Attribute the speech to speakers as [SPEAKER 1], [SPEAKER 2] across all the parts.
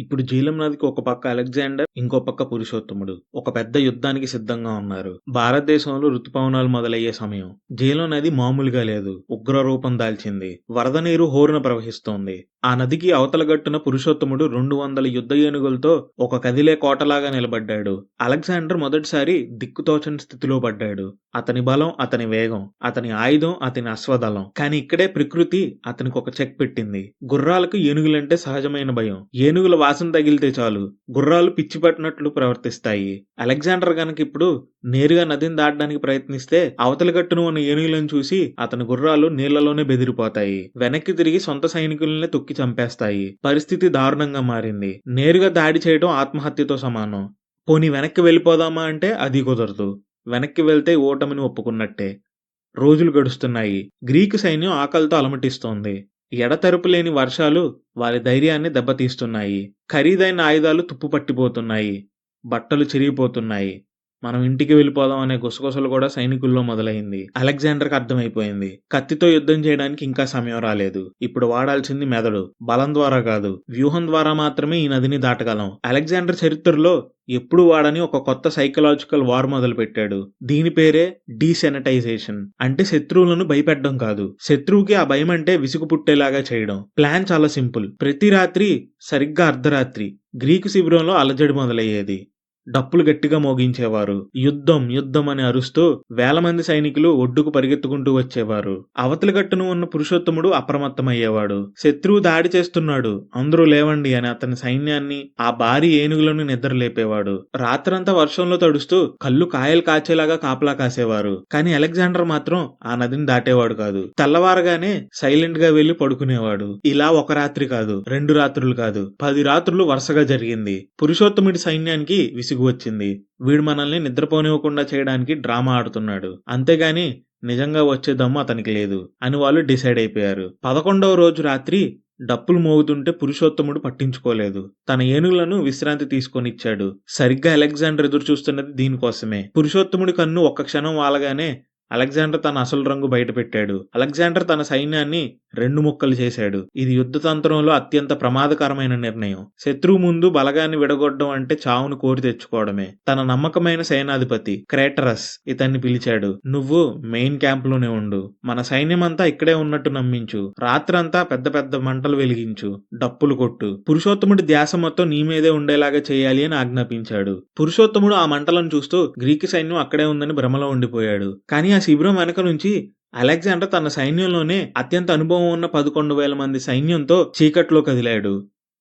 [SPEAKER 1] ఇప్పుడు జీలం నదికి ఒక పక్క అలెగ్జాండర్ ఇంకో పక్క పురుషోత్తముడు. ఒక పెద్ద యుద్ధానికి సిద్ధంగా ఉన్నారు. భారతదేశంలో ఋతుపవనాలు మొదలయ్యే సమయం. జీలం నది మామూలుగా లేదు. ఉగ్ర రూపం దాల్చింది. వరద నీరు హోరున ప్రవహిస్తోంది. ఆ నదికి అవతల గట్టున పురుషోత్తముడు రెండు వందల యుద్ధ ఏనుగులతో ఒక కదిలే కోటలాగా నిలబడ్డాడు. అలెగ్జాండర్ మొదటిసారి దిక్కుతోచని స్థితిలో పడ్డాడు. అతని బలం అతని వేగం అతని ఆయుధం అతని అశ్వదళం. కానీ ఇక్కడే ప్రకృతి అతనికి ఒక చెక్ పెట్టింది. గుర్రాలకు ఏనుగులంటే సహజమైన భయం. ఏనుగుల వాసన తగిలితే చాలు. గుర్రాలు పిచ్చి పట్టినట్లు ప్రవర్తిస్తాయి. అలెగ్జాండర్ గనక ఇప్పుడు నేరుగా నదిని దాటడానికి ప్రయత్నిస్తే అవతల గట్టున ఉన్న ఏనుగులను చూసి అతని గుర్రాలు నీళ్ళలోనే బెదిరిపోతాయి. వెనక్కి తిరిగి సొంత సైనికులనే తొక్కి చంపేస్తాయి. పరిస్థితి దారుణంగా మారింది. నేరుగా దాడి చేయడం ఆత్మహత్యతో సమానం. పోనీ వెనక్కి వెళ్ళిపోదామా అంటే అది కుదరదు. వెనక్కి వెళ్తే ఓటమిని ఒప్పుకున్నట్టే. రోజులు గడుస్తున్నాయి. గ్రీకు సైన్యం ఆకలితో అలమటిస్తోంది. ఎడతెరపు లేని వర్షాలు వారి ధైర్యాన్ని దెబ్బతీస్తున్నాయి. ఖరీదైన ఆయుధాలు తుప్పుపట్టిపోతున్నాయి. బట్టలు చిరిగిపోతున్నాయి. మనం ఇంటికి వెళ్ళిపోదాం అనే గుసగుసలు కూడా సైనికుల్లో మొదలైంది. అలెగ్జాండర్కి అర్థమైపోయింది. కత్తితో యుద్ధం చేయడానికి ఇంకా సమయం రాలేదు. ఇప్పుడు వాడాల్సింది మెదడు. బలం ద్వారా కాదు. వ్యూహం ద్వారా మాత్రమే ఈ నదిని దాటగలం. అలెగ్జాండర్ చరిత్రలో ఎప్పుడు వాడని ఒక కొత్త సైకలాజికల్ వార్ మొదలుపెట్టాడు. దీని పేరే డీసెనటైజేషన్. అంటే శత్రువులను భయపెట్టడం కాదు. శత్రువుకి ఆ భయం అంటే విసుగు పుట్టేలాగా చేయడం. ప్లాన్ చాలా సింపుల్. ప్రతి రాత్రి సరిగ్గా అర్ధరాత్రి. గ్రీకు శిబిరంలో అలజడి మొదలయ్యేది. డప్పులు గట్టిగా మోగించేవారు. యుద్ధం యుద్ధం అని అరుస్తూ వేల మంది సైనికులు ఒడ్డుకు పరిగెత్తుకుంటూ వచ్చేవారు. అవతలి గట్టును ఉన్న పురుషోత్తముడు అప్రమత్తమయ్యేవాడు. శత్రువు దాడి చేస్తున్నాడు. అందరూ లేవండి అని అతని సైన్యాన్ని ఆ భారీ ఏనుగులను నిద్ర లేపేవాడు రాత్రంతా వర్షంలో తడుస్తూ కళ్ళు కాయలు కాచేలాగా కాపలా కాసేవారు. కానీ అలెగ్జాండర్ మాత్రం ఆ నదిని దాటేవాడు కాదు. తెల్లవారగానే సైలెంట్గా వెళ్ళి పడుకునేవాడు. ఇలా ఒక రాత్రి కాదు రెండు రాత్రులు కాదు. పది రాత్రులు వరుసగా జరిగింది. పురుషోత్తముడి సైన్యానికి విసుగు వచ్చింది వీడు మనల్ని నిద్రపోనివ్వకుండా చేయడానికి డ్రామా ఆడుతున్నాడు. అంతేగాని నిజంగా వచ్చే దమ్ము అతనికి లేదు అని వాళ్ళు డిసైడ్ అయిపోయారు. పదకొండవ రోజు రాత్రి డప్పులు మోగుతుంటే పురుషోత్తముడు పట్టించుకోలేదు. తన ఏనుగులను విశ్రాంతి తీసుకొనిచ్చాడు. సరిగ్గా అలెగ్జాండర్ ఎదురు చూస్తున్నది దీనికోసమే. పురుషోత్తముడి కన్ను ఒక్క క్షణం వాలగానే అలెగ్జాండర్ తన అసలు రంగు బయటపెట్టాడు అలెగ్జాండర్ తన సైన్యాన్ని రెండు ముక్కలు చేశాడు. ఇది యుద్ధ తంత్రంలో అత్యంత ప్రమాదకరమైన నిర్ణయం. శత్రువు ముందు బలగాన్ని విడగొట్టడం అంటే చావును కోరి తెచ్చుకోవడమే. తన నమ్మకమైన సేనాధిపతి క్రేటరస్ ఇతన్ని పిలిచాడు. నువ్వు మెయిన్ క్యాంప్లోనే ఉండు. మన సైన్యమంతా ఇక్కడే ఉన్నట్టు నమ్మించు. రాత్రంతా పెద్ద పెద్ద మంటలు వెలిగించు. డప్పులు కొట్టు. పురుషోత్తముడి ధ్యాస మొత్తం నీ మీదే ఉండేలాగా చేయాలి అని ఆజ్ఞాపించాడు. పురుషోత్తముడు ఆ మంటలను చూస్తూ గ్రీకు సైన్యం అక్కడే ఉందని భ్రమలో ఉండిపోయాడు. కానీ ఆ శిబిరం వెనక నుంచి అలెగ్జాండర్ తన సైన్యంలోనే అత్యంత అనుభవం ఉన్న పదకొండు వేల మంది సైన్యంతో చీకట్లో కదిలాడు.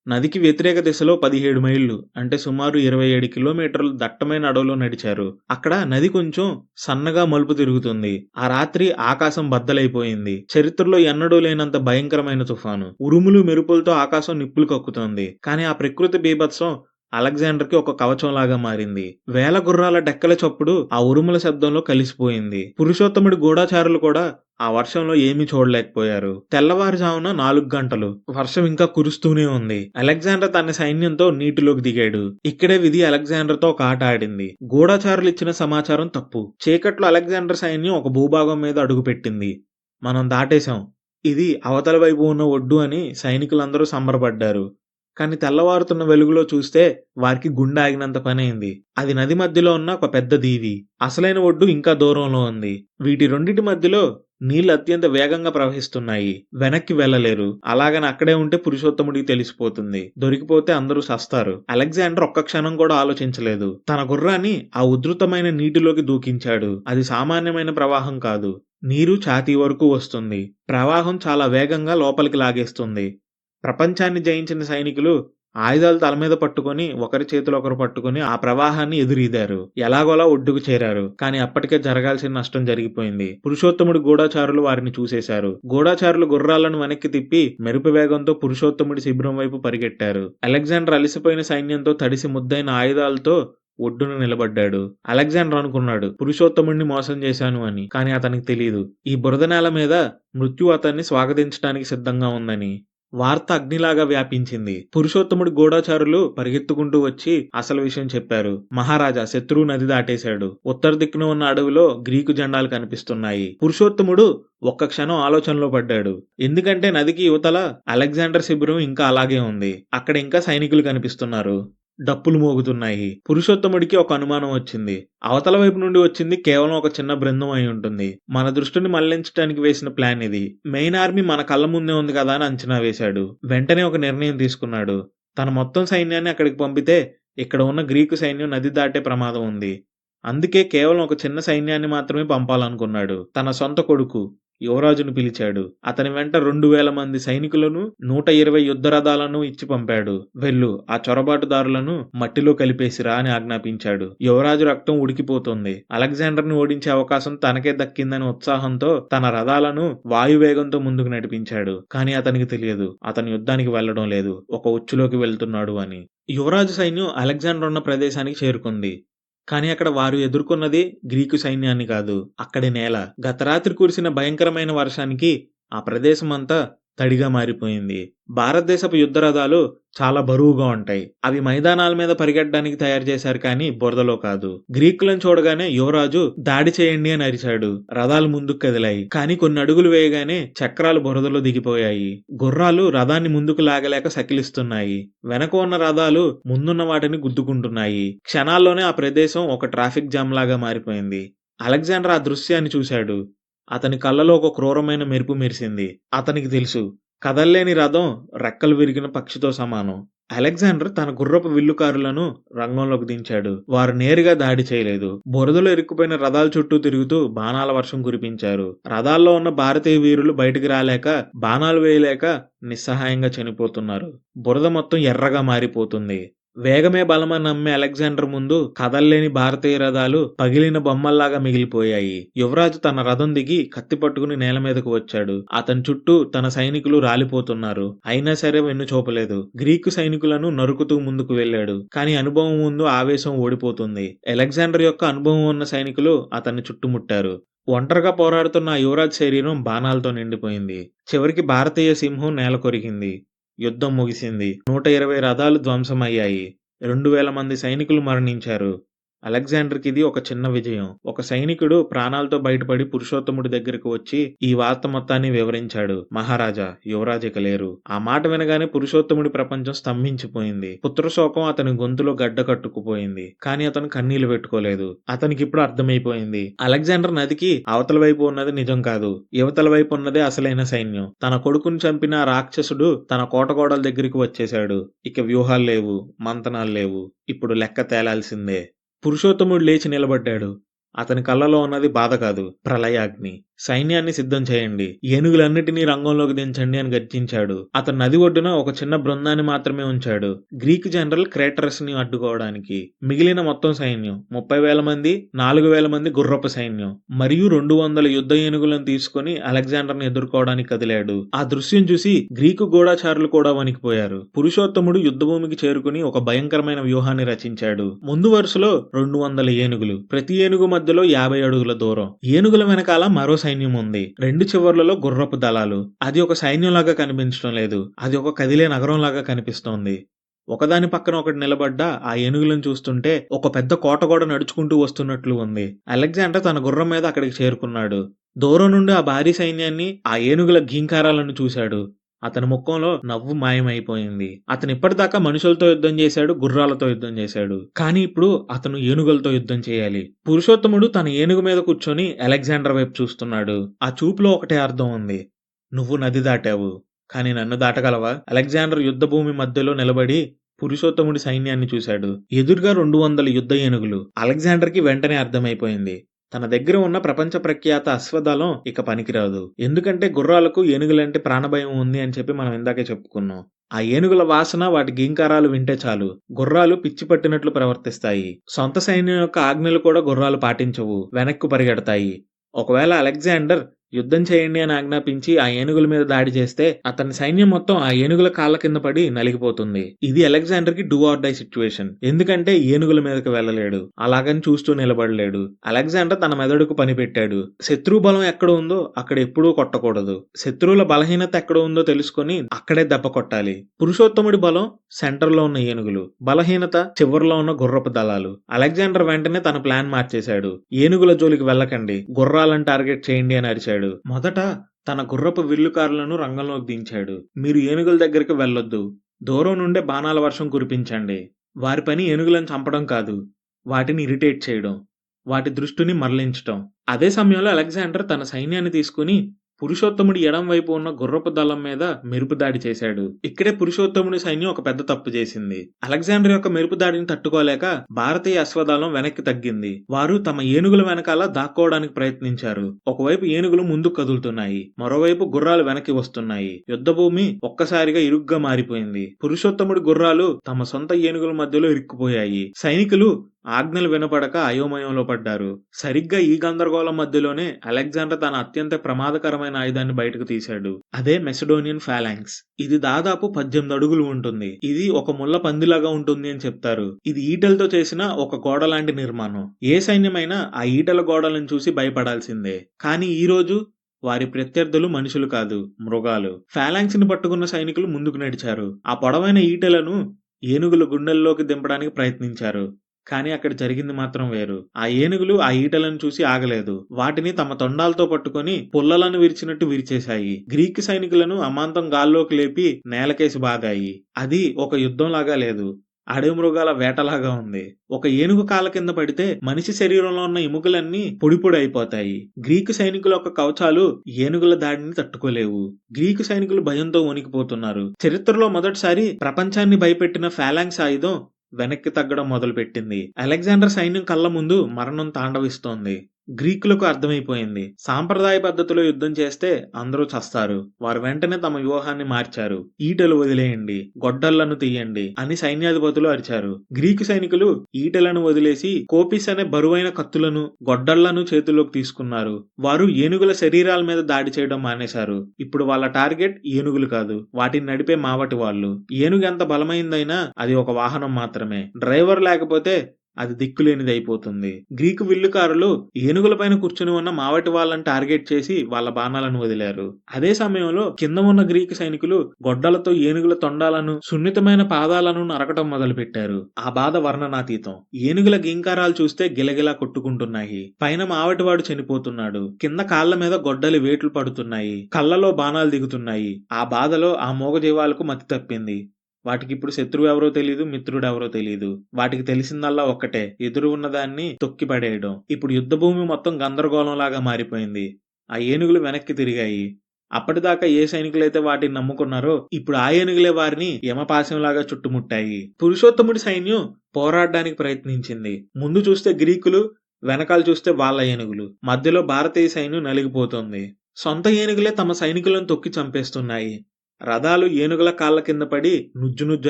[SPEAKER 1] నదికి వ్యతిరేక దిశలో పదిహేడు మైళ్ళు అంటే సుమారు ఇరవై ఏడు కిలోమీటర్లు దట్టమైన అడవిలో నడిచారు. అక్కడ నది కొంచెం సన్నగా మలుపు తిరుగుతుంది. ఆ రాత్రి ఆకాశం బద్దలైపోయింది. చరిత్రలో ఎన్నడూ లేనంత భయంకరమైన తుఫాను. ఉరుములు మెరుపులతో ఆకాశం నిప్పులు కక్కుతోంది. కానీ ఆ ప్రకృతి బీభత్సం అలెగ్జాండర్కి ఒక కవచంలాగా మారింది. వేల గుర్రాల డెక్కల చప్పుడు ఆ ఉరుముల శబ్దంలో కలిసిపోయింది. పురుషోత్తముడి గూఢాచారులు కూడా ఆ వర్షంలో ఏమీ చూడలేకపోయారు. తెల్లవారుజామున నాలుగు గంటలు. వర్షం ఇంకా కురుస్తూనే ఉంది. అలెగ్జాండర్ తన సైన్యంతో నీటిలోకి దిగాడు. ఇక్కడే విధి అలెగ్జాండర్తో ఒక ఆట ఆడింది. గూఢాచారులు ఇచ్చిన సమాచారం తప్పు. చీకట్లో అలెగ్జాండర్ సైన్యం ఒక భూభాగం మీద అడుగుపెట్టింది మనం దాటేశాం. ఇది అవతల వైపు ఉన్న ఒడ్డు అని సైనికులందరూ సంబరపడ్డారు. కానీ తెల్లవారుతున్న వెలుగులో చూస్తే వారికి గుండె ఆగినంత పని అయింది. అది నది మధ్యలో ఉన్న ఒక పెద్ద దీవి. అసలైన ఒడ్డు ఇంకా దూరంలో ఉంది. వీటి రెండింటి మధ్యలో నీళ్ళు అత్యంత వేగంగా ప్రవహిస్తున్నాయి. వెనక్కి వెళ్ళలేరు. అలాగని అక్కడే ఉంటే పురుషోత్తముడికి తెలిసిపోతుంది. దొరికిపోతే అందరూ సస్తారు. అలెగ్జాండర్ ఒక్క క్షణం కూడా ఆలోచించలేదు. తన గుర్రాన్ని ఆ ఉధృతమైన నీటిలోకి దూకించాడు. అది సామాన్యమైన ప్రవాహం కాదు. నీరు ఛాతీ వరకు వస్తుంది. ప్రవాహం చాలా వేగంగా లోపలికి లాగేస్తుంది. ప్రపంచాన్ని జయించిన సైనికులు ఆయుధాలు తల మీద పట్టుకొని ఒకరి చేతులు ఒకరు పట్టుకొని ఆ ప్రవాహాన్ని ఎదురీదారు. ఎలాగోలా ఒడ్డుకు చేరారు. కానీ అప్పటికే జరగాల్సిన నష్టం జరిగిపోయింది. పురుషోత్తముడి గూఢాచారులు వారిని చూసేశారు. గూఢాచారులు గుర్రాలను వెనక్కి తిప్పి మెరుపు వేగంతో పురుషోత్తముడి శిబిరం వైపు పరిగెట్టారు. అలెగ్జాండర్ అలసిపోయిన సైన్యంతో తడిసి ముద్దైన ఆయుధాలతో ఒడ్డున నిలబడ్డాడు. అలెగ్జాండర్ అనుకున్నాడు పురుషోత్తముడిని మోసం చేశాను అని. కానీ అతనికి తెలియదు ఈ బురద నేల మీద మృత్యు అతన్ని స్వాగతించడానికి సిద్ధంగా ఉందని. వార్త అగ్నిలాగా వ్యాపించింది. పురుషోత్తముడి గూఢాచారులు పరిగెత్తుకుంటూ వచ్చి అసలు విషయం చెప్పారు. మహారాజా శత్రువు నది దాటేశాడు. ఉత్తర దిక్కున ఉన్న అడవిలో గ్రీకు జెండాలు కనిపిస్తున్నాయి. పురుషోత్తముడు ఒక్క క్షణం ఆలోచనలో పడ్డాడు. ఎందుకంటే నదికి యువతల అలెగ్జాండర్ శిబిరం ఇంకా అలాగే ఉంది. అక్కడ ఇంకా సైనికులు కనిపిస్తున్నారు. డప్పులు మోగుతున్నాయి. పురుషోత్తముడికి ఒక అనుమానం వచ్చింది. అవతల వైపు నుండి వచ్చింది కేవలం ఒక చిన్న బృందం అయి ఉంటుంది. మన దృష్టిని మళ్ళించడానికి వేసిన ప్లాన్ ఇది. మెయిన్ ఆర్మీ మన కళ్ళ ముందే ఉంది కదా అని అంచనా వేశాడు. వెంటనే ఒక నిర్ణయం తీసుకున్నాడు. తన మొత్తం సైన్యాన్ని అక్కడికి పంపితే ఇక్కడ ఉన్న గ్రీకు సైన్యం నది దాటే ప్రమాదం ఉంది. అందుకే కేవలం ఒక చిన్న సైన్యాన్ని మాత్రమే పంపాలనుకున్నాడు. తన సొంత కొడుకు. యువరాజును పిలిచాడు. అతని వెంట రెండు వేల మంది సైనికులను నూట ఇరవై యుద్ధ రథాలను ఇచ్చి పంపాడు. వెళ్ళు ఆ చొరబాటుదారులను మట్టిలో కలిపేసిరా అని ఆజ్ఞాపించాడు. యువరాజు రక్తం ఉడికిపోతుంది. అలెగ్జాండర్ని ఓడించే అవకాశం తనకే దక్కిందని ఉత్సాహంతో తన రథాలను వాయువేగంతో ముందుకు నడిపించాడు. కానీ అతనికి తెలియదు. అతను యుద్ధానికి వెళ్ళడం లేదు. ఒక ఉచ్చులోకి వెళ్తున్నాడు అని. యువరాజు సైన్యం అలెగ్జాండర్ ఉన్న ప్రదేశానికి చేరుకుంది. కానీ అక్కడ వారు ఎదుర్కొన్నది గ్రీకు సైన్యాన్ని కాదు అక్కడి నేల. గత రాత్రి కురిసిన భయంకరమైన వర్షానికి ఆ ప్రదేశం అంతా తడిగా మారిపోయింది. భారతదేశపు యుద్ధ రథాలు చాలా బరువుగా ఉంటాయి. అవి మైదానాల మీద పరిగెట్టడానికి తయారు చేశారు కానీ బురదలో కాదు. గ్రీకులను చూడగానే యువరాజు దాడి చేయండి అని అరిచాడు. రథాలు ముందుకు కదిలాయి. కానీ కొన్ని అడుగులు వేయగానే చక్రాలు బురదలో దిగిపోయాయి. గుర్రాలు రథాన్ని ముందుకు లాగలేక సకిలిస్తున్నాయి. వెనక ఉన్న రథాలు ముందున్న వాటిని గుద్దుకుంటున్నాయి. క్షణాల్లోనే ఆ ప్రదేశం ఒక ట్రాఫిక్ జామ్ లాగా మారిపోయింది. అలెగ్జాండర్ ఆ దృశ్యాన్ని చూశాడు. అతని కళ్ళలో ఒక క్రూరమైన మెరుపు మెరిసింది. అతనికి తెలుసు కదల్లేని రథం రెక్కలు విరిగిన పక్షితో సమానం. అలెగ్జాండర్ తన గుర్రపు విల్లుకారులను రంగంలోకి దించాడు. వారు నేరుగా దాడి చేయలేదు. బురదలో ఇరుక్కుపోయిన రథాల చుట్టూ తిరుగుతూ బాణాల వర్షం కురిపించారు. రథాల్లో ఉన్న భారతీయ వీరులు బయటికి రాలేక బాణాలు వేయలేక నిస్సహాయంగా చనిపోతున్నారు. బురద మొత్తం ఎర్రగా మారిపోతుంది. వేగమే బలమని నమ్మే అలెగ్జాండర్ ముందు కదల్లేని భారతీయ రథాలు పగిలిన బొమ్మల్లాగా మిగిలిపోయాయి. యువరాజు తన రథం దిగి కత్తి పట్టుకుని నేల మీదకు వచ్చాడు. అతని చుట్టూ తన సైనికులు రాలిపోతున్నారు. అయినా సరే వెన్ను చూపలేదు. గ్రీకు సైనికులను నరుకుతూ ముందుకు వెళ్ళాడు. కానీ అనుభవం ముందు ఆవేశం ఓడిపోతుంది. అలెగ్జాండర్ యొక్క అనుభవం ఉన్న సైనికులు అతన్ని చుట్టుముట్టారు. ఒంటరిగా పోరాడుతున్న యువరాజ్ శరీరం బాణాలతో నిండిపోయింది. చివరికి భారతీయ సింహం నేల కొరిగింది యుద్ధం ముగిసింది. నూట ఇరవై రథాలు ధ్వంసమయ్యాయి. రెండు వేల మంది సైనికులు మరణించారు. అలెగ్జాండర్కి ఇది ఒక చిన్న విజయం. ఒక సైనికుడు ప్రాణాలతో బయటపడి పురుషోత్తముడి దగ్గరకు వచ్చి ఈ వార్త మొత్తాన్ని వివరించాడు. మహారాజా యువరాజిక లేరు. ఆ మాట వినగానే పురుషోత్తముడి ప్రపంచం స్తంభించిపోయింది. పుత్రశోకం అతని గొంతులో గడ్డ కట్టుకుపోయింది. కానీ అతను కన్నీళ్ళు పెట్టుకోలేదు. అతనికి ఇప్పుడు అర్థమైపోయింది. అలెగ్జాండర్ నదికి అవతల వైపు ఉన్నది నిజం కాదు. యువతల వైపు ఉన్నదే అసలైన సైన్యం. తన కొడుకుని చంపిన ఆ రాక్షసుడు తన కోటగోడల దగ్గరికి వచ్చేశాడు. ఇక వ్యూహాలు లేవు మంతనాలు లేవు. ఇప్పుడు లెక్క తేలాల్సిందే. పురుషోత్తముడు లేచి నిలబడ్డాడు. అతని కళ్ళలో ఉన్నది బాధ కాదు ప్రళయాగ్ని. సైన్యాన్ని సిద్ధం చేయండి. ఏనుగులన్నిటినీ రంగంలోకి దించండి అని గర్జించాడు. అతను నది ఒడ్డున ఒక చిన్న బృందాన్ని మాత్రమే ఉంచాడు. గ్రీక్ జనరల్ క్రేటరస్ని అడ్డుకోవడానికి. మిగిలిన మొత్తం సైన్యం ముప్పై వేల మంది నాలుగు వేల మంది గుర్రపు సైన్యం మరియు రెండు వందల యుద్ధ ఏనుగులను తీసుకుని అలెగ్జాండర్ని ఎదుర్కోవడానికి కదిలాడు. ఆ దృశ్యం చూసి గ్రీకు గూఢాచారులు కూడా వణికిపోయారు. పురుషోత్తముడు యుద్ధభూమికి చేరుకుని ఒక భయంకరమైన వ్యూహాన్ని రచించాడు. ముందు వరుసలో రెండు వందల ఏనుగులు ప్రతి ఏనుగు మధ్యలో యాభై అడుగుల దూరం. ఏనుగుల వెనకాల మరో సైన్యం ఉంది. రెండు చివర్లలో గుర్రపు దళాలు. అది ఒక సైన్యంలాగా కనిపించడం లేదు. అది ఒక కదిలే నగరం లాగా కనిపిస్తోంది. ఒకదాని పక్కన ఒకటి నిలబడ్డ ఆ ఏనుగులను చూస్తుంటే ఒక పెద్ద కోట కూడా నడుచుకుంటూ వస్తున్నట్లు ఉంది. అలెగ్జాండర్ తన గుర్రం మీద అక్కడికి చేరుకున్నాడు. దూరం నుండి ఆ భారీ సైన్యాన్ని ఆ ఏనుగుల ఘీంకారాలను చూశాడు. అతని ముఖంలో నవ్వు మాయమైపోయింది. అతను ఇప్పటిదాకా మనుషులతో యుద్ధం చేశాడు గుర్రాలతో యుద్ధం చేశాడు. కానీ ఇప్పుడు అతను ఏనుగులతో యుద్ధం చేయాలి. పురుషోత్తముడు తన ఏనుగు మీద కూర్చొని అలెగ్జాండర్ వైపు చూస్తున్నాడు. ఆ చూపులో ఒకటే అర్థం ఉంది. నువ్వు నది దాటావు. కానీ నన్ను దాటగలవా? అలెగ్జాండర్ యుద్ధ భూమి మధ్యలో నిలబడి పురుషోత్తముడి సైన్యాన్ని చూశాడు. ఎదురుగా రెండు వందల యుద్ధ ఏనుగులు. అలెగ్జాండర్కి వెంటనే అర్థమైపోయింది. తన దగ్గర ఉన్న ప్రపంచ ప్రఖ్యాత అశ్వదళం ఇక పనికిరాదు. ఎందుకంటే గుర్రాలకు ఏనుగులంటే ప్రాణభయం ఉంది అని చెప్పి మనం ఇందాకే చెప్పుకున్నాం. ఆ ఏనుగుల వాసన వాటి గీంకారాలు వింటే చాలు. గుర్రాలు పిచ్చి పట్టినట్లు ప్రవర్తిస్తాయి. సొంత సైన్యం యొక్క ఆజ్ఞలు కూడా గుర్రాలు పాటించవు. వెనక్కు పరిగెడతాయి. ఒకవేళ అలెగ్జాండర్ యుద్ధం చేయండి అని ఆజ్ఞాపించి ఆ ఏనుగుల మీద దాడి చేస్తే అతని సైన్యం మొత్తం ఆ ఏనుగుల కాళ్ళ కింద పడి నలిగిపోతుంది. ఇది అలెగ్జాండర్కి డూ ఆర్ డై సిచ్యువేషన్. ఎందుకంటే ఏనుగుల మీదకి వెళ్ళలేడు. అలాగని చూస్తూ నిలబడలేడు. అలెగ్జాండర్ తన మెదడుకు పని పెట్టాడు. శత్రు బలం ఎక్కడ ఉందో అక్కడ ఎప్పుడూ కొట్టకూడదు. శత్రువుల బలహీనత ఎక్కడ ఉందో తెలుసుకొని అక్కడే దెబ్బ కొట్టాలి. పురుషోత్తముడి బలం సెంటర్లో ఉన్న ఏనుగులు. బలహీనత చివరిలో ఉన్న గుర్రపు దళాలు. అలెగ్జాండర్ వెంటనే తన ప్లాన్ మార్చేశాడు. ఏనుగుల జోలికి వెళ్ళకండి. గుర్రాలను టార్గెట్ చేయండి అని అరిచాడు. మొదట తన గుర్రపు విల్లుకారులను రంగంలోకి దించాడు. మీరు ఏనుగుల దగ్గరికి వెళ్ళొద్దు. దూరం నుండే బాణాల వర్షం కురిపించండి. వారి పని ఏనుగులను చంపడం కాదు. వాటిని ఇరిటేట్ చేయడం. వాటి దృష్టిని మరలించటం. అదే సమయంలో అలెగ్జాండర్ తన సైన్యాన్ని తీసుకుని పురుషోత్తముడి ఎడం వైపు ఉన్న గుర్రపు దళం మీద మెరుపు దాడి చేశాడు. ఇక్కడే పురుషోత్తముడి సైన్యం ఒక పెద్ద తప్పు చేసింది. అలెగ్జాండర్ యొక్క మెరుపు దాడిని తట్టుకోలేక భారతీయ అశ్వదళం వెనక్కి తగ్గింది. వారు తమ ఏనుగుల వెనకాల దాక్కోవడానికి ప్రయత్నించారు. ఒకవైపు ఏనుగులు ముందుకు కదులుతున్నాయి. మరోవైపు గుర్రాలు వెనక్కి వస్తున్నాయి. యుద్ధభూమి ఒక్కసారిగా ఇరుగ్గా మారిపోయింది. పురుషోత్తముడి గుర్రాలు తమ సొంత ఏనుగుల మధ్యలో ఇరుక్కుపోయాయి. సైనికులు ఆజ్ఞలు వినపడక అయోమయంలో పడ్డారు. సరిగ్గా ఈ గందరగోళం మధ్యలోనే అలెగ్జాండర్ తన అత్యంత ప్రమాదకరమైన ఆయుధాన్ని బయటకు తీశాడు. అదే మెసడోనియన్ ఫాలాంక్స్. ఇది దాదాపు పద్దెనిమిది అడుగులు ఉంటుంది. ఇది ఒక ముళ్ళ పందిలాగా ఉంటుంది అని చెప్తారు. ఇది ఈటలతో చేసిన ఒక గోడ లాంటి నిర్మాణం. ఏ సైన్యమైనా ఆ ఈటల గోడలను చూసి భయపడాల్సిందే. కానీ ఈ రోజు వారి ప్రత్యర్థులు మనుషులు కాదు మృగాలు. ఫాలాంక్స్ని పట్టుకున్న సైనికులు ముందుకు నడిచారు. ఆ పొడవైన ఈటలను ఏనుగుల గుండెల్లోకి దింపడానికి ప్రయత్నించారు. కానీ అక్కడ జరిగింది మాత్రం వేరు. ఆ ఏనుగులు ఆ ఈటలను చూసి ఆగలేదు. వాటిని తమ తొండాలతో పట్టుకొని పుల్లలను విరిచినట్టు విరిచేశాయి. గ్రీక్ సైనికులను అమాంతం గాల్లోకి లేపి నేలకేసి బాగాయి. అది ఒక యుద్ధం లాగా లేదు. అడవి మృగాల వేటలాగా ఉంది. ఒక ఏనుగు కాల కింద పడితే మనిషి శరీరంలో ఉన్న ఎముకలన్నీ పొడిపొడి అయిపోతాయి. గ్రీకు సైనికుల యొక్క కవచాలు ఏనుగుల దాడిని తట్టుకోలేవు. గ్రీకు సైనికులు భయంతో వణికిపోతున్నారు. చరిత్రలో మొదటిసారి ప్రపంచాన్ని భయపెట్టిన ఫాలాంక్స్ ఆయుధం వెనక్కి తగ్గడం మొదలుపెట్టింది. అలెగ్జాండర్ సైన్యం కళ్ళ ముందు మరణం తాండవిస్తోంది. గ్రీకులకు అర్థమైపోయింది. సాంప్రదాయ పద్ధతిలో యుద్ధం చేస్తే అందరూ చస్తారు. వారు వెంటనే తమ వ్యూహాన్ని మార్చారు. ఈటలు వదిలేయండి. గొడ్డళ్ళను తీయండి అని సైన్యాధిపతులు అరిచారు. గ్రీకు సైనికులు ఈటలను వదిలేసి కోపిస్ అనే బరువైన కత్తులను గొడ్డళ్ళను చేతుల్లోకి తీసుకున్నారు. వారు ఏనుగుల శరీరాల మీద దాడి చేయడం మానేశారు. ఇప్పుడు వాళ్ళ టార్గెట్ ఏనుగులు కాదు. వాటిని నడిపే మావటి వాళ్ళు. ఏనుగు ఎంత బలమైందైనా అది ఒక వాహనం మాత్రమే. డ్రైవర్ లేకపోతే అది దిక్కులేనిది అయిపోతుంది గ్రీకు విల్లుకారులు ఏనుగులపైన కూర్చుని ఉన్న మావటి వాళ్ళని టార్గెట్ చేసి వాళ్ళ బాణాలను వదిలారు. అదే సమయంలో కింద ఉన్న గ్రీకు సైనికులు గొడ్డలతో ఏనుగుల తొండాలను సున్నితమైన పాదాలను నరకటం మొదలుపెట్టారు. ఆ బాధ వర్ణనాతీతం. ఏనుగుల గింకారాలు చూస్తే గిలగిలా కొట్టుకుంటున్నాయి. పైన మావటివాడు చనిపోతున్నాడు. కింద కాళ్ళ మీద గొడ్డలి వేట్లు పడుతున్నాయి. కళ్ళలో బాణాలు దిగుతున్నాయి. ఆ బాధలో ఆ మూగజీవాలకు మతి తప్పింది. వాటికి ఇప్పుడు శత్రువు ఎవరో తెలియదు మిత్రుడు ఎవరో తెలియదు వాటికి తెలిసిందల్లా ఒక్కటే ఎదురు ఉన్నదాన్ని తొక్కి పడేయడం ఇప్పుడు యుద్ధ భూమి మొత్తం గందరగోళం లాగా మారిపోయింది. ఆ ఏనుగులు వెనక్కి తిరిగాయి. అప్పటిదాకా ఏ సైనికులైతే వాటిని నమ్ముకున్నారో ఇప్పుడు ఆ ఏనుగులే వారిని యమపాశంలాగా చుట్టుముట్టాయి. పురుషోత్తముడి సైన్యం పోరాడడానికి ప్రయత్నించింది. ముందు చూస్తే గ్రీకులు వెనకాల చూస్తే వాళ్ళ ఏనుగులు. మధ్యలో భారతీయ సైన్యం నలిగిపోతుంది. సొంత ఏనుగులే తమ సైనికులను తొక్కి చంపేస్తున్నాయి. రథాలు ఏనుగుల కాళ్ళ కింద పడి నుజ్జు నుజ్జు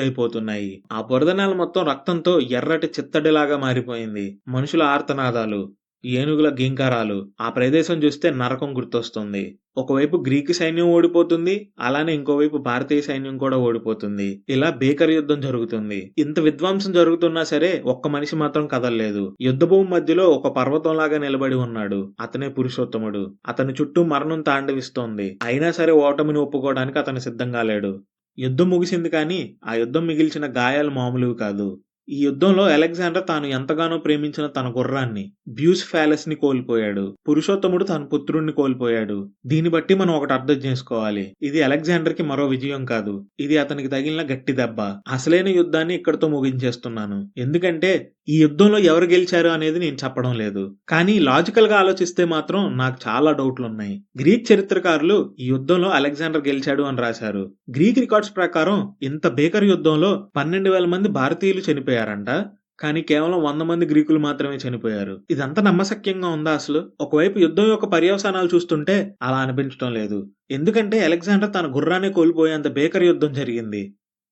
[SPEAKER 1] అయిపోతున్నాయి ఆ బురదనాలు నేల మొత్తం రక్తంతో ఎర్రటి చిత్తడిలాగా మారిపోయింది. మనుషుల ఆర్తనాదాలు. ఏనుగుల గింకారాలు. ఆ ప్రదేశం చూస్తే నరకం గుర్తొస్తుంది. ఒకవైపు గ్రీకు సైన్యం ఓడిపోతుంది అలానే ఇంకోవైపు భారతీయ సైన్యం కూడా ఓడిపోతుంది. ఇలా బేకర్ యుద్ధం జరుగుతుంది. ఇంత విధ్వంసం జరుగుతున్నా సరే ఒక్క మనిషి మాత్రం కదలలేదు. యుద్ధభూమి మధ్యలో ఒక పర్వతం లాగా నిలబడి ఉన్నాడు. అతనే పురుషోత్తముడు. అతని చుట్టూ మరణం తాండవిస్తోంది. అయినా సరే ఓటమిని ఒప్పుకోవడానికి అతను సిద్ధంగా లేడు. యుద్ధం ముగిసింది కానీ ఆ యుద్ధం మిగిల్చిన గాయాలు మామూలువి కాదు. ఈ యుద్ధంలో అలెగ్జాండర్ తాను ఎంతగానో ప్రేమించిన తన గుర్రాన్ని బ్యూస్ ఫ్యాలెస్ని కోల్పోయాడు. పురుషోత్తముడు తన పుత్రుణ్ణి కోల్పోయాడు. దీన్ని బట్టి మనం ఒకటి అర్థం చేసుకోవాలి. ఇది అలెగ్జాండర్కి మరో విజయం కాదు. ఇది అతనికి తగిలిన గట్టి దెబ్బ అసలైన యుద్ధాన్ని ఇక్కడితో ముగించేస్తున్నాను. ఎందుకంటే ఈ యుద్ధంలో ఎవరు గెలిచారు అనేది నేను చెప్పడం లేదు. కానీ లాజికల్గా ఆలోచిస్తే మాత్రం నాకు చాలా డౌట్లు ఉన్నాయి గ్రీక్ చరిత్రకారులు ఈ యుద్ధంలో అలెగ్జాండర్ గెలిచాడు అని రాశారు. గ్రీక్ రికార్డ్స్ ప్రకారం ఇంత బేకర్ యుద్ధంలో పన్నెండు వేల మంది భారతీయులు చనిపోయారంట. కానీ కేవలం వంద మంది గ్రీకులు మాత్రమే చనిపోయారు. ఇదంతా నమ్మశక్యంగా ఉందా అసలు? ఒకవైపు యుద్ధం యొక్క పర్యవసానాలు చూస్తుంటే అలా అనిపించడం లేదు. ఎందుకంటే అలెగ్జాండర్ తన గుర్రాన్ని కోల్పోయేంత బేకర్ యుద్ధం జరిగింది.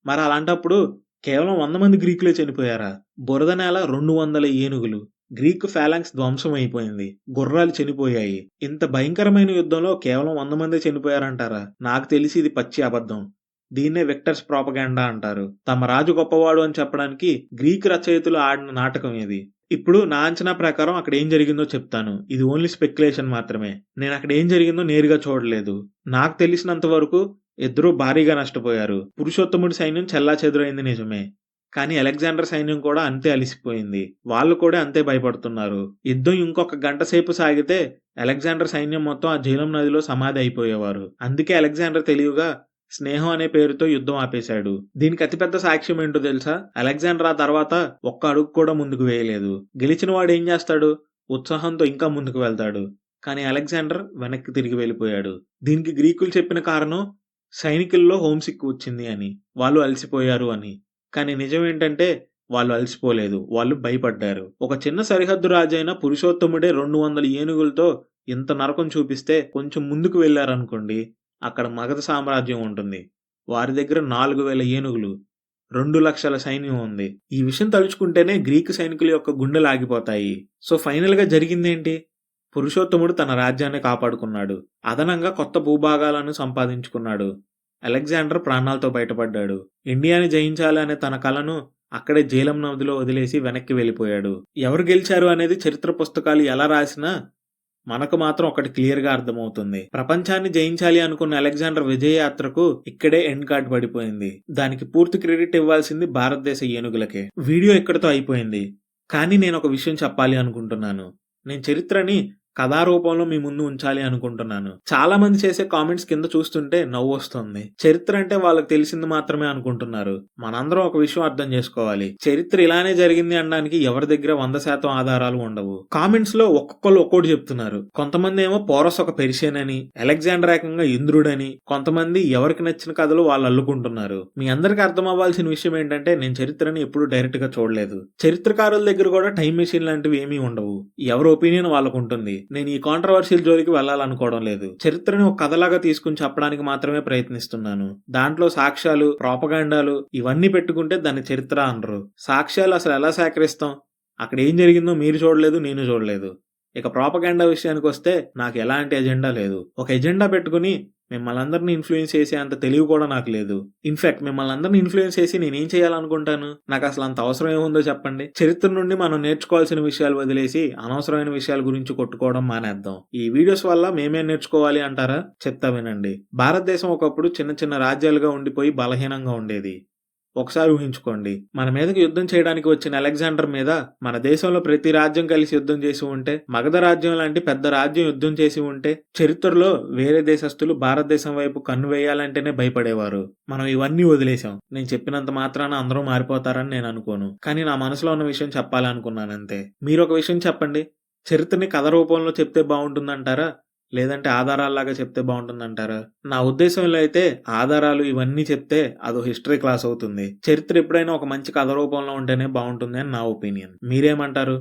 [SPEAKER 1] మరి అలాంటప్పుడు కేవలం వంద మంది గ్రీకులే చనిపోయారా? బురద నేల రెండు వందల ఏనుగులు. గ్రీక్ ఫాలాంక్స్ ధ్వంసం అయిపోయింది. గుర్రాలు చనిపోయాయి. ఇంత భయంకరమైన యుద్ధంలో కేవలం వంద మంది చనిపోయారంటారా? నాకు తెలిసి ఇది పచ్చి అబద్ధం. దీన్నే విక్టర్స్ ప్రాపగాండా అంటారు. తమ రాజు గొప్పవాడు అని చెప్పడానికి గ్రీక్ రచయితలు ఆడిన నాటకం ఇది. ఇప్పుడు నా అంచనా ప్రకారం అక్కడ ఏం జరిగిందో చెప్తాను. ఇది ఓన్లీ స్పెక్యులేషన్ మాత్రమే. నేను అక్కడ ఏం జరిగిందో నేరుగా చూడలేదు. నాకు తెలిసినంత వరకు ఇద్దరూ భారీగా నష్టపోయారు. పురుషోత్తముడి సైన్యం చెల్లా చెదురైంది నిజమే. కానీ అలెగ్జాండర్ సైన్యం కూడా అంతే అలిసిపోయింది. వాళ్ళు కూడా అంతే భయపడుతున్నారు. యుద్ధం ఇంకొక గంట సేపు సాగితే అలెగ్జాండర్ సైన్యం మొత్తం ఆ జీలం నదిలో సమాధి అయిపోయేవారు. అందుకే అలెగ్జాండర్ తెలివిగా స్నేహం అనే పేరుతో యుద్ధం ఆపేశాడు. దీనికి అతిపెద్ద సాక్ష్యం ఏంటో తెలుసా? అలెగ్జాండర్ ఆ తర్వాత ఒక్క అడుగు కూడా ముందుకు వేయలేదు. గెలిచిన వాడు ఏం చేస్తాడు? ఉత్సాహంతో ఇంకా ముందుకు వెళ్తాడు. కానీ అలెగ్జాండర్ వెనక్కి తిరిగి వెళ్ళిపోయాడు. దీనికి గ్రీకులు చెప్పిన కారణం సైనికుల్లో హోమ్సిక్ వచ్చింది అని వాళ్ళు అలసిపోయారు అని. కానీ నిజం ఏంటంటే వాళ్ళు అలసిపోలేదు వాళ్ళు భయపడ్డారు. ఒక చిన్న సరిహద్దు రాజైన పురుషోత్తముడే రెండు వందల ఏనుగులతో ఇంత నరకం చూపిస్తే కొంచెం ముందుకు వెళ్ళారనుకోండి అక్కడ మగధ సామ్రాజ్యం ఉంటుంది. వారి దగ్గర నాలుగు వేల ఏనుగులు రెండు లక్షల సైన్యం ఉంది. ఈ విషయం తలుచుకుంటేనే గ్రీకు సైనికుల యొక్క గుండెలు ఆగిపోతాయి. సో ఫైనల్గా జరిగిందేంటి? పురుషోత్తముడు తన రాజ్యాన్ని కాపాడుకున్నాడు. అదనంగా కొత్త భూభాగాలను సంపాదించుకున్నాడు. అలెగ్జాండర్ ప్రాణాలతో బయటపడ్డాడు. ఇండియాని జయించాలి అనే తన కలను అక్కడే జైలం నదిలో వదిలేసి వెనక్కి వెళ్ళిపోయాడు. ఎవరు గెలిచారు అనేది చరిత్ర పుస్తకాలు ఎలా రాసినా మనకు మాత్రం ఒకటి క్లియర్గా అర్థమవుతుంది. ప్రపంచాన్ని జయించాలి అనుకున్న అలెగ్జాండర్ విజయయాత్రకు ఇక్కడే ఎండ్ కార్డ్ పడిపోయింది. దానికి పూర్తి క్రెడిట్ ఇవ్వాల్సింది భారతదేశ ఏనుగులకే. వీడియో ఇక్కడితో అయిపోయింది. కానీ నేను ఒక విషయం చెప్పాలి అనుకుంటున్నాను. నేను చరిత్రని కథారూపంలో మీ ముందు ఉంచాలి అనుకుంటున్నాను. చాలా మంది చేసే కామెంట్స్ కింద చూస్తుంటే నవ్వు వస్తుంది. చరిత్ర అంటే వాళ్ళకి తెలిసింది మాత్రమే అనుకుంటున్నారు. మనందరం ఒక విషయం అర్థం చేసుకోవాలి. చరిత్ర ఇలానే జరిగింది అనడానికి ఎవరి దగ్గర వంద శాతం ఆధారాలు ఉండవు. కామెంట్స్లో ఒక్కొక్కరు ఒక్కోటి చెప్తున్నారు. కొంతమంది ఏమో పోరస్ ఒక పెరిషియన్ అని అలెగ్జాండర్ ఏకంగా ఇంద్రుడని కొంతమంది ఎవరికి నచ్చిన కథలు వాళ్ళు అల్లుకుంటున్నారు. మీ అందరికి అర్థం అవ్వాల్సిన విషయం ఏంటంటే నేను చరిత్రని ఎప్పుడు డైరెక్ట్గా చూడలేదు. చరిత్రకారుల దగ్గర కూడా టైం మెషిన్ లాంటివి ఏమీ ఉండవు. ఎవరి ఒపీనియన్ వాళ్ళకు ఉంటుంది నేను ఈ కాంట్రవర్షియల్ జోలికి వెళ్ళాలనుకోవడం లేదు. చరిత్రని ఒక కథలాగా తీసుకుని చెప్పడానికి మాత్రమే ప్రయత్నిస్తున్నాను. దాంట్లో సాక్ష్యాలు ప్రాపగాండాలు ఇవన్నీ పెట్టుకుంటే దాన్ని చరిత్ర అనరు. సాక్ష్యాలు అసలు ఎలా సేకరిస్తాం? అక్కడ ఏం జరిగిందో మీరు చూడలేదు నేను చూడలేదు. ఇక ప్రాపగాండా విషయానికి వస్తే నాకు ఎలాంటి ఎజెండా లేదు. ఒక ఎజెండా పెట్టుకుని మిమ్మల్ని అందరిని ఇన్ఫ్లుయెన్స్ చేసే అంత తెలివి కూడా నాకు లేదు. ఇన్ఫాక్ట్ మిమ్మల్ని అందరిని ఇన్ఫ్లుయెన్స్ చేసి నేనేం చేయాలనుకుంటాను? నాకు అసలు అంత అవసరం ఏముందో చెప్పండి. చరిత్ర నుండి మనం నేర్చుకోవాల్సిన విషయాలు వదిలేసి అనవసరమైన విషయాల గురించి కొట్టుకోవడం మానేద్దాం. ఈ వీడియోస్ వల్ల మేమే నేర్చుకోవాలి అంటారా? చెప్తా వినండి. భారతదేశం ఒకప్పుడు చిన్న చిన్న రాజ్యాలుగా ఉండిపోయి బలహీనంగా ఉండేది. ఒకసారి ఊహించుకోండి. మన మీదకి యుద్ధం చేయడానికి వచ్చిన అలెగ్జాండర్ మీద మన దేశంలో ప్రతి రాజ్యం కలిసి యుద్ధం చేసి ఉంటే మగధ రాజ్యం లాంటి పెద్ద రాజ్యం యుద్ధం చేసి ఉంటే చరిత్రలో వేరే దేశస్తులు భారతదేశం వైపు కన్ను వేయాలంటేనే భయపడేవారు. మనం ఇవన్నీ వదిలేసాం నేను చెప్పినంత మాత్రాన అందరూ మారిపోతారని నేను అనుకోను. కానీ నా మనసులో ఉన్న విషయం చెప్పాలనుకున్నాను అంతే మీరు ఒక విషయం చెప్పండి. చరిత్రని కథ రూపంలో చెప్తే బాగుంటుందంటారా? లేదంటే ఆధారాల్లాగా చెప్తే బాగుంటుందంటారా? నా ఉద్దేశంలో అయితే ఆధారాలు ఇవన్నీ చెప్తే అదో హిస్టరీ క్లాస్ అవుతుంది. చరిత్ర ఎప్పుడైనా ఒక మంచి కథ రూపంలో ఉంటేనే బాగుంటుంది అని నా ఒపీనియన్. మీరేమంటారు?